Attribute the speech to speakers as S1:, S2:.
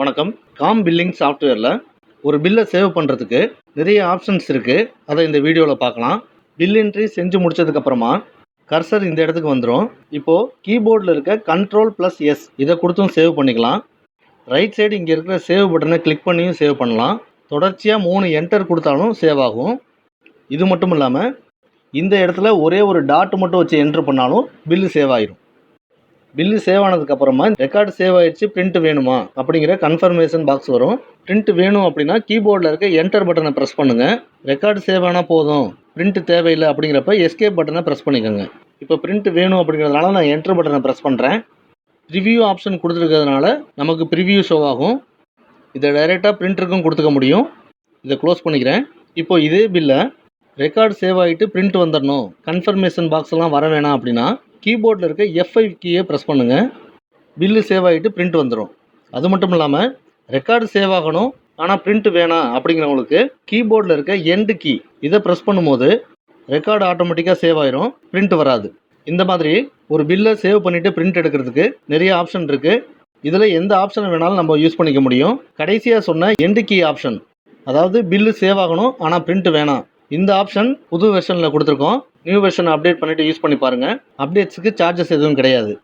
S1: வணக்கம். Com billing சாஃப்ட்வேரில் ஒரு பில்லை சேவ் பண்ணுறதுக்கு நிறைய ஆப்ஷன்ஸ் இருக்குது அதை இந்த வீடியோவில் பார்க்கலாம். பில் என்ட்ரி செஞ்சு முடிச்சதுக்கப்புறமா கர்சர் இந்த இடத்துக்கு வந்துடும் இப்போது கீபோர்டில் இருக்க கண்ட்ரோல் ப்ளஸ் எஸ் இதை கொடுத்தும் சேவ் பண்ணிக்கலாம். ரைட் சைடு இங்கே இருக்கிற சேவ் பட்டனை கிளிக் பண்ணியும் சேவ் பண்ணலாம். தொடர்ச்சியாக மூணு என்டர் கொடுத்தாலும் சேவ் ஆகும். இது மட்டும் இல்லாமல் இந்த இடத்துல ஒரே ஒரு டாட் மட்டும் வச்சு என்ட்ரு பண்ணாலும் பில்லு சேவ் ஆயிரும். பில்லு சேவ் ஆனதுக்கப்புறமா ரெக்கார்டு சேவ் ஆயிடுச்சு பிரிண்ட் வேணுமா? அப்படிங்கிற கன்ஃபர்மேஷன் பாக்ஸ் வரும். பிரிண்ட் வேணும் அப்படின்னா கீபோர்டில் இருக்க என்டர் பட்டனை ப்ரெஸ் பண்ணுங்கள் ரெக்கார்டு சேவ் ஆனால் போதும். பிரிண்ட் தேவையில்லை அப்படிங்கிறப்ப எஸ்கேப் பட்டனை ப்ரெஸ் பண்ணிக்கோங்க. இப்போ பிரிண்ட் வேணும் அப்படிங்கிறதுனால நான் என்டர் பட்டனை ப்ரெஸ் பண்ணுறேன் ப்ரிவியூ ஆப்ஷன் கொடுத்துருக்கிறதுனால நமக்கு ப்ரிவியூ ஷோ ஆகும். இதை டைரெக்டாக பிரிண்டருக்கும் கொடுத்துக்க முடியும். இதை க்ளோஸ் பண்ணிக்கிறேன். இப்போ இதே பில்லை ரெக்கார்டு சேவ் ஆகிட்டு பிரிண்ட் வந்துடணும் கன்ஃபர்மேஷன் பாக்ஸ்லாம் வர வேணாம் அப்படின்னா கீபோர்டில் இருக்க F5 கீயை ப்ரெஸ் பண்ணுங்கள் பில்லு சேவ் ஆகிட்டு பிரிண்ட் வந்துடும் அது மட்டும் இல்லாமல் ரெக்கார்டு சேவ் ஆகணும் ஆனால் பிரிண்ட் வேணாம் அப்படிங்கிறவங்களுக்கு கீபோர்டில் இருக்க எண்டு கீ இதை ப்ரெஸ் பண்ணும்போது ரெக்கார்டு ஆட்டோமேட்டிக்காக சேவ் ஆயிரும் பிரிண்ட் வராது. இந்த மாதிரி ஒரு பில்லை சேவ் பண்ணிவிட்டு பிரிண்ட் எடுக்கிறதுக்கு நிறைய ஆப்ஷன் இருக்குது இதில் எந்த ஆப்ஷன் வேணாலும் நம்ம யூஸ் பண்ணிக்க முடியும். கடைசியாக சொன்ன எண்டு கீ ஆப்ஷன் அதாவது பில்லு சேவ் ஆகணும் ஆனால் பிரிண்ட் வேணாம். இந்த ஆப்ஷன் புது வெர்ஷனில் கொடுத்துருக்கோம். நியூ வெர்ஷன் அப்டேட் பண்ணிவிட்டு யூஸ் பண்ணி பாருங்கள் அப்டேட்ஸுக்கு சார்ஜஸ் எதுவும் கிடையாது.